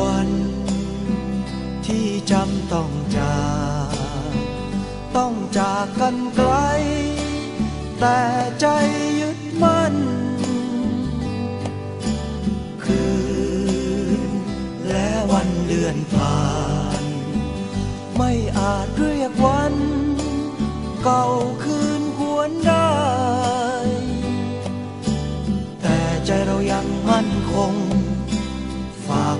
วันที่จำต้องจากต้องจากกันไกล แต่ใจยึดมั่น คืนและวันเดือนผ่าน ไม่อาจเรียกวัน เก่าคืนหวนได้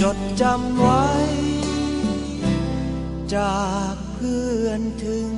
จดจำไว้ จากเพื่อนถึง